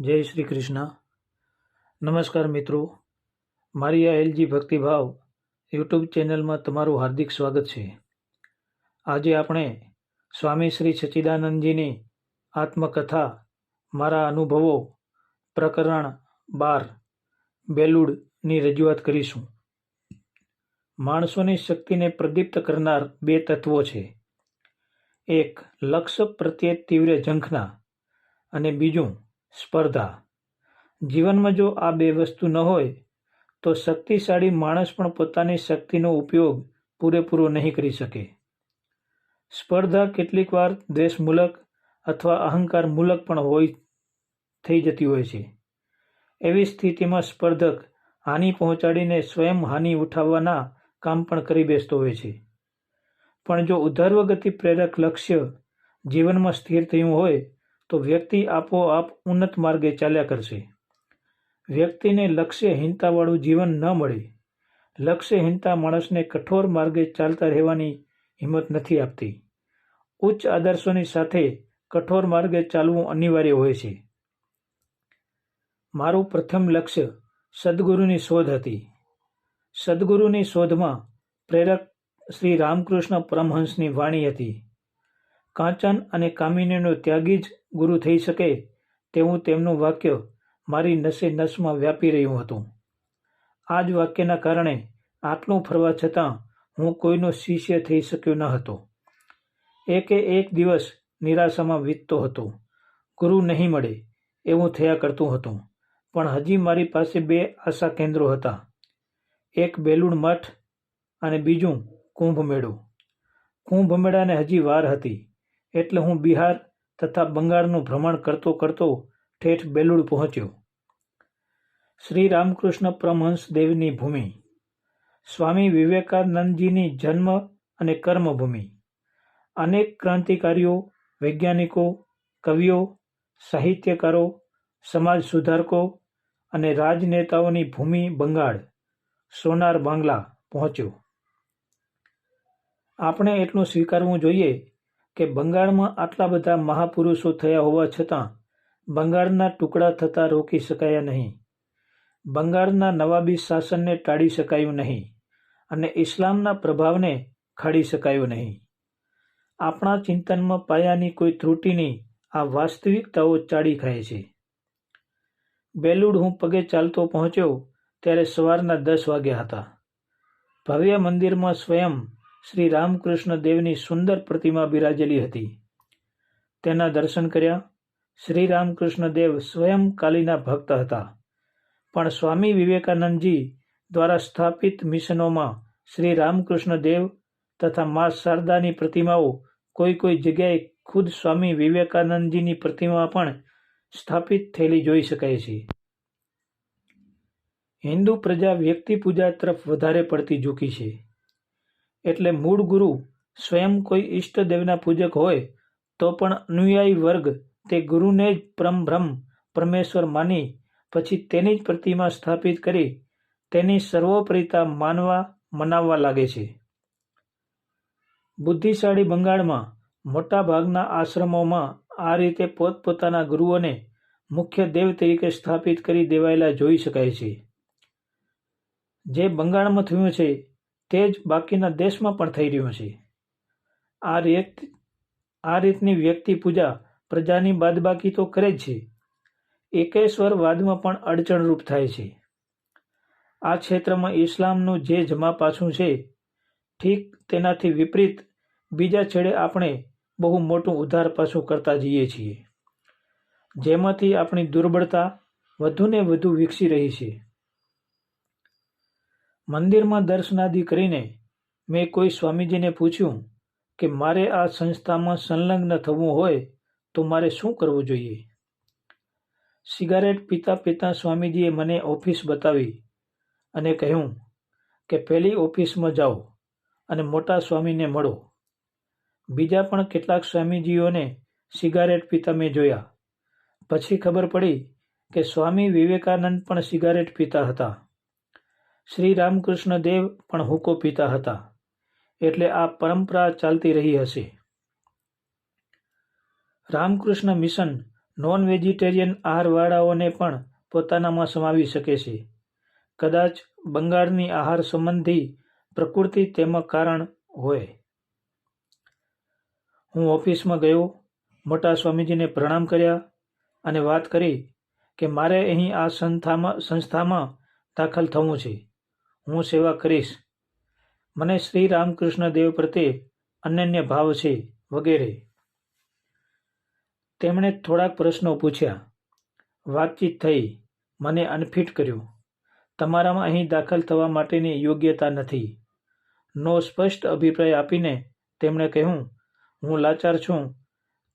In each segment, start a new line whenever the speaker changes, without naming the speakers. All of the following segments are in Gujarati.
જય શ્રી કૃષ્ણ. નમસ્કાર મિત્રો. મારી આ એલજી ભક્તિભાવ યુટ્યુબ ચેનલમાં તમારું હાર્દિક સ્વાગત છે. આજે આપણે સ્વામી શ્રી સચ્ચિદાનંદજીની આત્મકથા, મારા અનુભવો, પ્રકરણ બાર, બેલુડની રજૂઆત કરીશું. માણસોની શક્તિને પ્રદીપ્ત કરનાર બે તત્વો છે. એક લક્ષ્ય પ્રત્યે તીવ્ર ઝંખના અને બીજું સ્પર્ધા. જીવનમાં જો આ બે વસ્તુ ન હોય, તો શક્તિશાળી માણસ પણ પોતાની શક્તિનો ઉપયોગ પૂરેપૂરો નહીં કરી શકે. સ્પર્ધા કેટલીક વાર દ્વેષમૂલક અથવા અહંકાર મૂલક પણ હોય, થઈ જતી હોય છે. એવી સ્થિતિમાં સ્પર્ધક હાનિ પહોંચાડીને સ્વયં હાનિ ઉઠાવવાના કામ પણ કરી બેસતો હોય છે. પણ જો ઉધર્વગતિ પ્રેરક લક્ષ્ય જીવનમાં સ્થિર થયું હોય તો વ્યક્તિ આપોઆપ ઉન્નત માર્ગે ચાલ્યા કરશે. વ્યક્તિને લક્ષ્યહીનતાવાળું જીવન ન મળે. લક્ષ્યહીનતા માણસને કઠોર માર્ગે ચાલતા રહેવાની હિંમત નથી આપતી. ઉચ્ચ આદર્શોની સાથે કઠોર માર્ગે ચાલવું અનિવાર્ય હોય છે. મારું પ્રથમ લક્ષ્ય સદગુરુની શોધ હતી. સદગુરુની શોધમાં પ્રેરક શ્રી રામકૃષ્ણ પરમહંસની વાણી હતી. કાંચન અને કામિનીનો ત્યાગી જ ગુરુ થઈ શકે તેવું તેમનું વાક્ય મારી નસે નસમાં વ્યાપી રહ્યું હતું. આ જ વાક્યના કારણે આટલું ફરવા છતાં હું કોઈનો શિષ્ય થઈ શક્યો ન હતો. એકે એક દિવસ નિરાશામાં વીતતો હતો. ગુરુ નહીં મળે એવું થયા કરતું હતું, પણ હજી મારી પાસે બે આશા કેન્દ્રો હતા. એક બેલુડ મઠ અને બીજું કુંભ મેળો કુંભ મેળાને હજી વાર હતી, એટલે હું બિહાર તથા બંગાળનું ભ્રમણ કરતો કરતો ઠેઠ બેલુડ પહોંચ્યો. શ્રી રામકૃષ્ણ પરમહંસ દેવની ભૂમિ. સ્વામી વિવેકાનંદજીની જન્મ અને કર્મભૂમિ. અનેક ક્રાંતિકારીઓ, વૈજ્ઞાનિકો, કવિઓ, સાહિત્યકારો, સમાજ સુધારકો અને રાજનેતાઓની ભૂમિ બંગાળ, સોનાર બાંગ્લા પહોંચ્યો. આપણે એટલું સ્વીકારવું જોઈએ કે બંગાળમાં આટલા બધા મહાપુરુષો થયા હોવા છતાં બંગાળના ટુકડા થતાં રોકી શકાયા નહીં. બંગાળના નવાબી શાસનને ટાળી શકાયું નહીં અને ઇસ્લામના પ્રભાવને ખાડી શકાયો નહીં. આપણા ચિંતનમાં પાયાની કોઈ ત્રુટિની આ વાસ્તવિકતાઓ ચાડી ખાય છે. બેલુડ હું પગે ચાલતો પહોંચ્યો ત્યારે સવારના દસ વાગ્યા હતા. ભવ્ય મંદિરમાં સ્વયં શ્રી રામકૃષ્ણ દેવની સુંદર પ્રતિમા બિરાજેલી હતી. તેના દર્શન કર્યા. શ્રી રામકૃષ્ણ દેવ સ્વયં કાલીના ભક્ત હતા. પણ સ્વામી વિવેકાનંદજી દ્વારા સ્થાપિત મિશનોમાં શ્રી રામકૃષ્ણ દેવ તથા મા શારદાની પ્રતિમાઓ કોઈ કોઈ જગ્યાએ ખુદ સ્વામી વિવેકાનંદજીની પ્રતિમા પણ સ્થાપિત થયેલી જોઈ શકાય છે. હિન્દુ પ્રજા વ્યક્તિ પૂજા તરફ વધારે પડતી ઝૂકી છે. એટલે મૂળ ગુરુ સ્વયં કોઈ ઈષ્ટદેવના પૂજક હોય, તો પણ અનુયાયી વર્ગ તે ગુરુને જ પરમબ્રહ્મ પરમેશ્વર માની, પછી તેની જ પ્રતિમા સ્થાપિત કરી, તેની સર્વોપરિતા માનવા, મનાવવા લાગે છે. બુદ્ધિશાળી બંગાળમાં મોટાભાગના આશ્રમોમાં આ રીતે પોતપોતાના ગુરુઓને મુખ્ય દેવ તરીકે સ્થાપિત કરી દેવાયેલા જોઈ શકાય છે. જે બંગાળમાં થયું છે તે જ બાકીના દેશમાં પણ થઈ રહ્યું છે. આ રીત, આ રીતની વ્યક્તિ પૂજા પ્રજાની બાદબાકી તો કરે જ છે. એકેશ્વરવાદમાં પણ અડચણરૂપ થાય છે. આ ક્ષેત્રમાં ઇસ્લામનું જે જમા પાછું છે, ઠીક તેનાથી વિપરીત બીજા છેડે આપણે બહુ મોટું ઉધાર પાછું કરતા જઈએ છીએ. જેમાંથી આપણી દુર્બળતા વધુને વધુ વિકસી રહી છે. મંદિરમાં દર્શનાદિ કરીને મેં કોઈ સ્વામીજીને પૂછ્યું કે મારે આ સંસ્થામાં સંલગ્ન થવું હોય તો મારે શું કરવું જોઈએ? સિગારેટ પીતા પીતા સ્વામીજીએ મને ઓફિસ બતાવી અને કહ્યું કે પહેલી ઓફિસમાં જાઓ અને મોટા સ્વામીને મળો. બીજા પણ કેટલાક સ્વામીજીઓને સિગારેટ પીતા મેં જોયા. પછી ખબર પડી કે સ્વામી વિવેકાનંદ પણ સિગારેટ પીતા હતા. શ્રી રામકૃષ્ણ દેવ પણ હુકો પીતા હતા, એટલે આ પરંપરા ચાલતી રહી હશે. રામકૃષ્ણ મિશન નોન વેજીટેરિયન આહારવાળાઓને પણ પોતાનામાં સમાવી શકે છે. કદાચ બંગાળની આહાર સંબંધી પ્રકૃતિ તેમાં કારણ હોય. હું ઓફિસમાં ગયો, મોટા સ્વામીજીને પ્રણામ કર્યા અને વાત કરી કે મારે અહીં આ સંસ્થામાં સંસ્થામાં દાખલ થવું છે. હું સેવા કરીશ. મને શ્રી રામકૃષ્ણ દેવ પ્રત્યે અનન્ય ભાવ છે વગેરે. તેમણે થોડાક પ્રશ્નો પૂછ્યા. વાતચીત થઈ. મને અનફિટ કર્યો. તમારામાં અહીં દાખલ થવા માટેની યોગ્યતા નથી. નો સ્પષ્ટ અભિપ્રાય આપીને તેમણે કહ્યું, હું લાચાર છું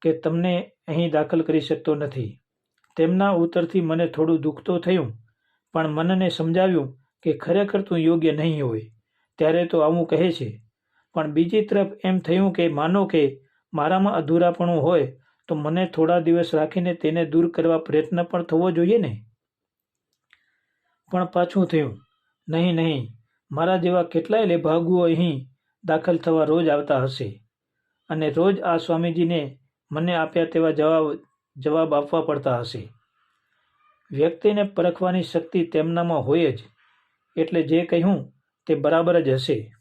કે તમને અહીં દાખલ કરી શકતો નથી. તેમના ઉત્તરથી મને થોડું દુઃખ તો થયું, પણ મનને સમજાવ્યું કે ખરેખર તું યોગ્ય નહીં હોય, ત્યારે તો આવું કહે છે. પણ બીજી તરફ એમ થયું કે, માનો કે મારામાં અધૂરાપણું હોય, તો મને થોડા દિવસ રાખીને તેને દૂર કરવા પ્રયત્ન પણ થવો જોઈએ ને? પણ પાછું થયું, નહીં નહીં, મારા જેવા કેટલાય લેભાગુઓ અહીં દાખલ થવા રોજ આવતા હશે. અને રોજ આ સ્વામીજીને મને આપ્યા તેવા જવાબ જવાબ આપવા પડતા હશે. વ્યક્તિને પરખવાની શક્તિ તેમનામાં હોય જ. એટલે જે કહ્યું તે બરાબર જ હશે.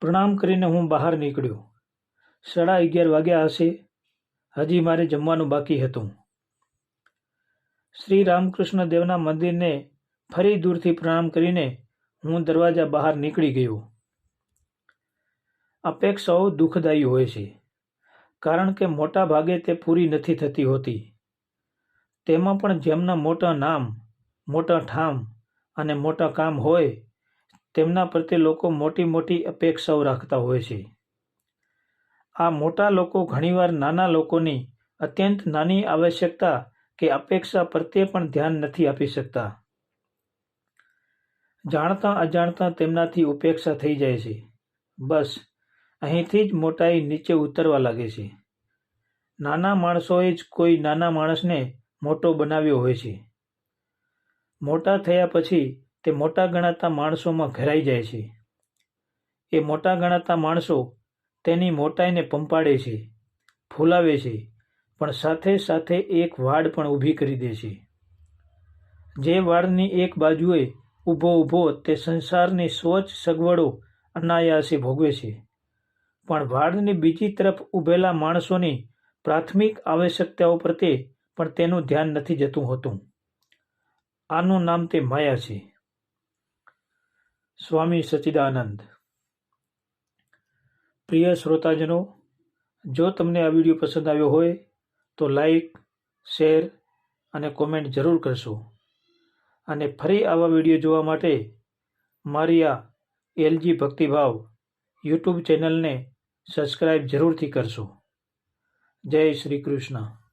પ્રણામ કરીને હું બહાર નીકળ્યો. સાડા અગિયાર વાગ્યા હશે. હજી મારે જમવાનું બાકી હતું. શ્રી રામકૃષ્ણ દેવના મંદિરને ફરી દૂરથી પ્રણામ કરીને હું દરવાજા બહાર નીકળી ગયો. અપેક્ષાઓ દુઃખદાયી હોય છે, કારણ કે મોટા ભાગે તે પૂરી નથી થતી હોતી. તેમાં પણ જેમના મોટા નામ, મોટા ઠામ અને મોટા કામ હોય, તેમના પ્રત્યે લોકો મોટી મોટી અપેક્ષાઓ રાખતા હોય છે. આ મોટા લોકો ઘણીવાર નાના લોકોની અત્યંત નાની આવશ્યકતા કે અપેક્ષા પ્રત્યે પણ ધ્યાન નથી આપી શકતા. જાણતા અજાણતા તેમનાથી ઉપેક્ષા થઈ જાય છે. બસ, અહીંથી જ મોટાઈ નીચે ઉતરવા લાગે છે. નાના માણસોએ જ કોઈ નાના માણસને મોટો બનાવ્યો હોય છે. મોટા થયા પછી તે મોટા ગણાતા માણસોમાં ઘેરાઈ જાય છે. એ મોટા ગણાતા માણસો તેની મોટાઈને પંપાડે છે, ફૂલાવે છે, પણ સાથે સાથે એક વાડ પણ ઊભી કરી દે છે. જે વાડની એક બાજુએ ઊભો ઊભો તે સંસારની સ્વચ્છ સગવડો અનાયાસે ભોગવે છે. પણ વાડની બીજી તરફ ઊભેલા માણસોની પ્રાથમિક આવશ્યકતાઓ પ્રત્યે પણ તેનું ધ્યાન નથી જતું હોતું. આનું નામ તે માયા છે. સ્વામી સચિદાનંદ. પ્રિય શ્રોતાજનો, જો તમને આ વીડિયો પસંદ આવ્યો હોય, તો લાઈક, શેર અને કોમેન્ટ જરૂર કરશો. અને ફરી આવા વીડિયો જોવા માટે મારી આ એલજી ભક્તિભાવ યુટ્યુબ ચેનલને સબસ્ક્રાઈબ જરૂરથી કરશો. જય શ્રી કૃષ્ણ.